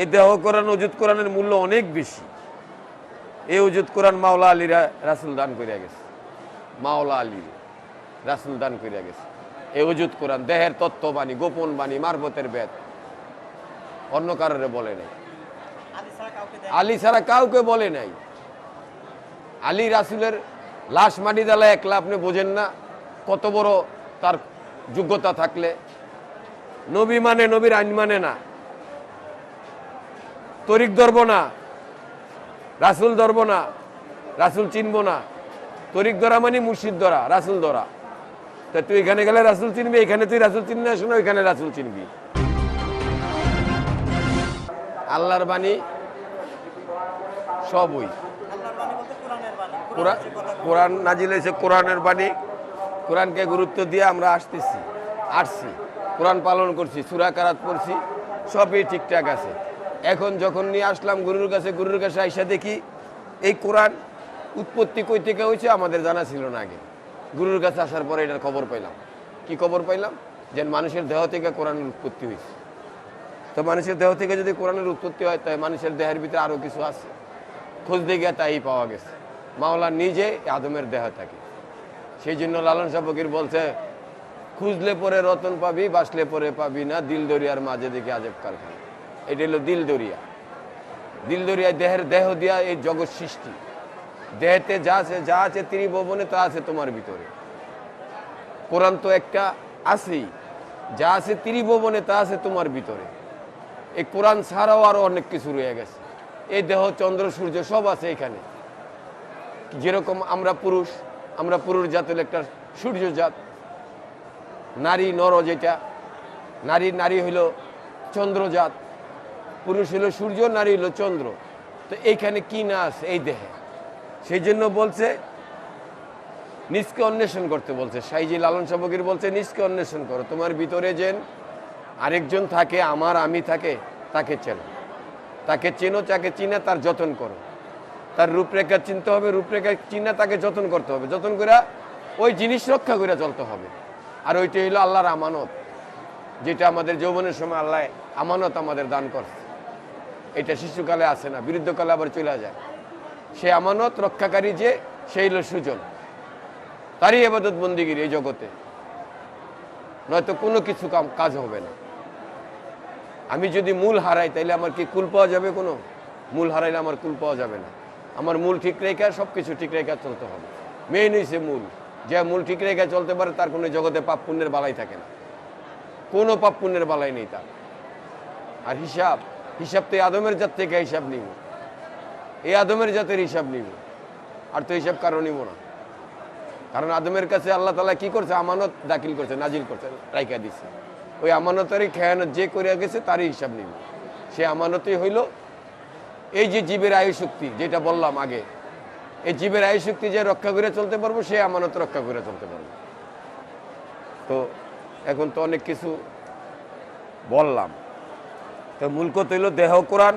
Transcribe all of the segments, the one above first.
এই দেহ কোরআন অজুত কোরআনের মূল্য অনেক বেশি। এই অজুত কোরআন মাওলা আলীরা রাসুল দান করিয়া গেছে। মাওলা আলী রাসুল দান করিয়া গেছে। এই অজুত কোরআন দেহের তত্ত্ব বাণী গোপন বাণী মারবতের বেদ। অন্য কারোরে বলে নাই। আলী ছাড়া কাউকে বলে নাই। আলী রাসুলের লাশ মাটি দালা একলা আপনি বোঝেন না। কত বড় তার যোগ্যতা থাকলে। নবী মানে নবীর আইন মানে না। তরিক ধরব না, রাসুল ধরব না, রাসুল চিনব না। তরিক ধরা মানে মুর্শিদ ধরা, রাসুল ধরা। তা তুই এখানে গেলে রাসুল চিনবি, এখানে তুই রাসুল চিনবি না এখানে রাসুল চিনবি। আল্লাহর বাণী সবই। কোরআন নাজিল হয়েছে কোরআনের বাণী। কোরআনকে গুরুত্ব দিয়ে আমরা আসতেছি, আসছি। কোরআন পালন করছি, সুরা কারাত পড়ছি, সবই ঠিকঠাক আছে। এখন যখন নিয়ে আসলাম গুরুর কাছে গুরুর কাছে আইসা দেখি এই কোরআন উৎপত্তি কই থেকে হয়েছে আমাদের জানা ছিল না আগে। গুরুর কাছে আসার পরে এটার খবর পাইলাম। কি খবর পাইলাম? যে মানুষের দেহ থেকে কোরআনের উৎপত্তি হয়েছে। তো মানুষের দেহ থেকে যদি কোরআনের উৎপত্তি হয়, তাই মানুষের দেহের ভিতরে আরও কিছু আছে। খুঁজতে গিয়ে তাই পাওয়া গেছে। মাওলা নিজে আদমের দেহ থাকে। সেই জন্য লালন ফকির বলছে, খুঁজলে পরে রতন পাবি বাসলে পরে পাবি না, দিল দরিয়ার মাঝে দেখে আজব কারখানা। এটা হলো দিল দরিয়া। দিল দরিয়া দেহের দেহ দিয়া এই জগৎ সৃষ্টি। দেহেতে যা আছে যা আছে ত্রিভুবনে তা আছে তোমার ভিতরে। কোরআন তো একটা আছেই। যা আছে ত্রিভুবনে তা আছে তোমার ভিতরে। এই কোরআন ছাড়াও আরও অনেক কিছু রয়ে গেছে। এই দেহ, চন্দ্র, সূর্য সব আছে এখানে। যেরকম আমরা পুরুষ আমরা পুরুষ জাত হলো একটা সূর্য জাত। নারী, নর যেটা। নারী নারী হইল চন্দ্রজাত পুরুষ হলো সূর্য, নারী হলো চন্দ্র। তো এইখানে কি না আছে? এই দেহে। সেই জন্য বলছে নিজকে অন্বেষণ করতে বলছে। সাইজি লালন সাবকির বলছে নিজকে অন্বেষণ করো। তোমার ভিতরে যেন আরেকজন থাকে, আমার, আমি থাকে, তাকে চেনো। তাকে চেনো তাকে চিনে তার যতন করো। তার রূপরেখা চিনতে হবে, রূপরেখা চিনে তাকে যতন করতে হবে। যতন করে ওই জিনিস রক্ষা করে চলতে হবে। আর ওইটা হইল আল্লাহর আমানত। যেটা আমাদের যৌবনের সময় আল্লাহ আমানত আমাদের দান করছে। এটা শিশুকালে আসে না, বিরুদ্ধকালে আবার চলে যায়। সে আমানত রক্ষাকারী যে, সেই হলো সুজন। তারই এবাদত বন্দিগির এই জগতে। নয়তো কোনো কিছু কাজ হবে না। আমি যদি মূল হারাই, তাইলে আমার কি কুল পাওয়া যাবে কোনো? মূল হারাইলে আমার কুল পাওয়া যাবে না। আমার মূল ঠিক রেখে সব কিছু ঠিক রেখে চলতে হবে। মেইন হইছে মূল। যে মূল ঠিক রেখে চলতে পারে, তার কোনো জগতে পাপ পুণ্যের বালাই থাকে না। কোনো পাপ পুণ্যের বালাই নেই তার। আর হিসাব হিসাব তো আদমের জাত থেকে হিসাব নিব। এই আদমের জাতের হিসাব নিব। আর তো হিসাব কারও নিব না। কারণ আদমের কাছে আল্লাহ তালা কি করছে? আমানত দাখিল করছে, নাজিল করছে রাইকা দিছে। ওই আমানতেরই খেয়ানত যে করিয়া গেছে তারই হিসাব নিব। সে আমানতই হইল এই যে জীবের আয়ু শক্তি, যেটা বললাম আগে। এই জীবের আয়ু শক্তি যে রক্ষা করে চলতে পারব, সে আমানত রক্ষা করে চলতে পারব। তো এখন তো অনেক কিছু বললাম। তো মূল কথা হইল দেহ কোরআন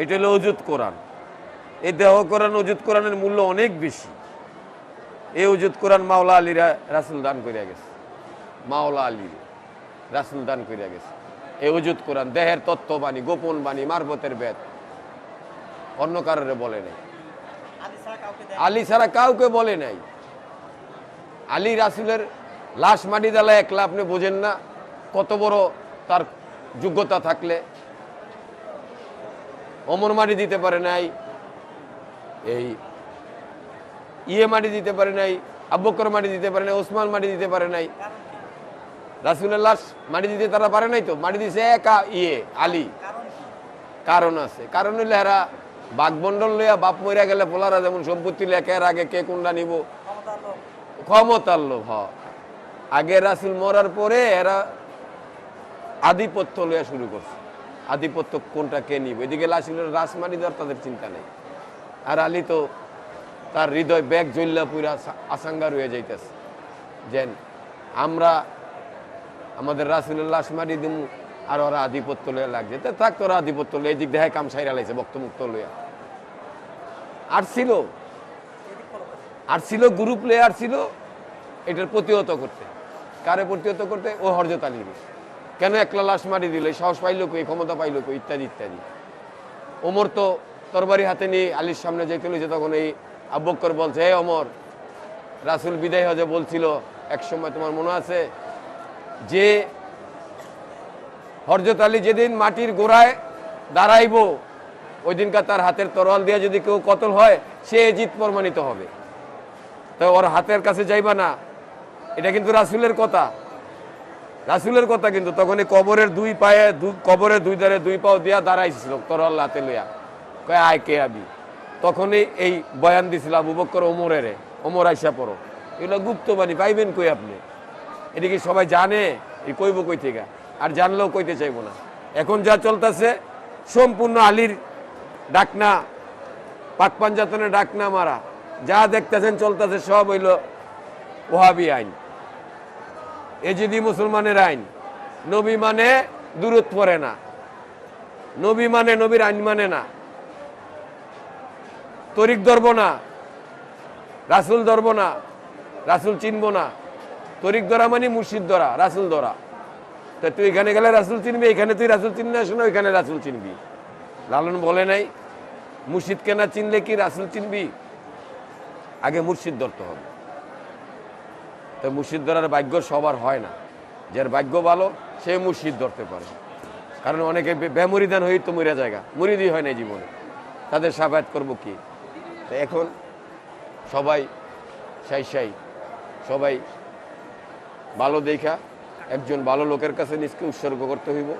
এটা হলো অজুত কোরআন। এই দেহ কোরআন অজুত কোরআনের মূল্য অনেক বেশি। এই অজুত কোরআন মাওলা আলীরা রাসুল দান করিয়া গেছে। মাওলা আলী রাসুল দান করিয়া গেছে। এই অজুত কোরআন দেহের তত্ত্ব বাণী গোপন বাণী মারবতের বেদ। অন্য কারোরে বলে নাই। আলী ছাড়া কাউকে বলে নাই। আলী রাসুলের লাশ মাটি দালা একলা আপনি বোঝেন না কত বড় তার যোগ্যতা থাকলে অমর মাটি দিতে পারে নাই এই ইয়ে মাটি দিতে পারে নাই আব্বকর মাটি দিতে পারে নাই ওসমান মাটি দিতে পারে নাই। লাশ মাটি দিতে তারা পারে নাই তো? মাটি দিছে একা ইয়ে আলী। কারণ আছে। কারণ হইলে এরা বাঘমন্ডল লইয়া বাপ মরিয়া গেলে পোলারা যেমন সম্পত্তি লেখে এর আগে কে কোনটা নিব? ক্ষমতার লোভ। আগে রাসুল মরার পরে এরা আধিপত্য লইয়া শুরু করছে। আধিপত্য কোনটা কে নিব? এদিকে লাসিলের রাসমানি দেওয়ার তাদের চিন্তা নেই। আর আলী তো তার হৃদয় ব্যাগ জ্বললা পুরা আসাঙ্গা রয়ে যাইতেছে। যেন আমরা আমাদের রাসুলের লাশ মারি দিমু, আর ওরা আধিপত্য লইয়া লাগছে। তা থাক, তোরা আধিপত্য লইয়া এই দিক দেখায় কাম সাইরা লাইছে বক্তমুক্ত লইয়া। আর ছিল এদিক আর ছিল গ্রুপ প্লেয়ার ছিল, এটার প্রতিহত করতে। কারে প্রতিহত করতে? ও হরজত আলীর। কেন একলা লাশ মারি দিল? সাহস পাইল কই? ক্ষমতা পাইল কই? ইত্যাদি ইত্যাদি। ওমর তো তরবারি হাতে নিয়ে আলীর সামনে যেতে লইছে, তখন এই আব্বকর বলছে, হে অমর রাসুল বিদায় হজে বলছিল, এক সময় তোমার মনে আছে? যে হরজত আলী যেদিন মাটির গোড়ায় দাঁড়াইব ওই দিনকার তার হাতের তরোয়াল দিয়ে যদি কেউ কতল হয়, সে জিত প্রমাণিত হবে। তো ওর হাতের কাছে যাইবা না। এটা কিন্তু রাসুলের কথা। রাসুলের কথা কিন্তু তখন এই কবরের দুই পায়ে কবরের দুই ধারে দুই পাও দিয়া দাঁড়াইছিল তরোয়াল হাতে লইয়া। কয়, আয় কে আবি? তখনই এই বয়ান দিছিল আবু বক্কর ওমরের, ওমর আইসা পড়ো। এগুলো গুপ্তবাণী, পাইবেন কই আপনি? এটা কি সবাই জানে? এই কইব কই থেকে? আর জানলেও কইতে চাইব না। এখন যা চলতেছে, সম্পূর্ণ আলীর ডাকনা পাক পাঞ্জাতনের ডাকনা মারা। যা দেখতেছেন, চলতেছে, সব হইল ওহাবি আইন। এজিদি মুসলমানের আইন, নবী মানে দূরত পড়ে না। নবী মানে নবীর আইন মানে না। তরিক ধরব না, রাসুল ধরব না, রাসুল চিনব না। তরিক ধরা মানে মুর্শিদ ধরা, রাসুল ধরা। তা তুই এখানে গেলে রাসুল চিনবি, এখানে তুই রাসুল চিনবি না না ওইখানে রাসুল চিনবি। লালন বলে নাই মুর্শিদকে না চিনলে কি রাসুল চিনবি? আগে মুর্শিদ ধরতে হবে। তো মুর্শিদ ধরার ভাগ্য সবার হয় না। যার ভাগ্য ভালো, সে মুর্শিদ ধরতে পারে। কারণ অনেকে বেমুরিদান হয়ে তো মরিয়া জায়গা মুরিদি হয় না জীবনে। তাদের সাফায়াত করব কি? তো এখন সবাই সাই সাই, সবাই ভালো দেখা, একজন ভালো লোকের কাছে নিজকে উৎসর্গ করতে হইব।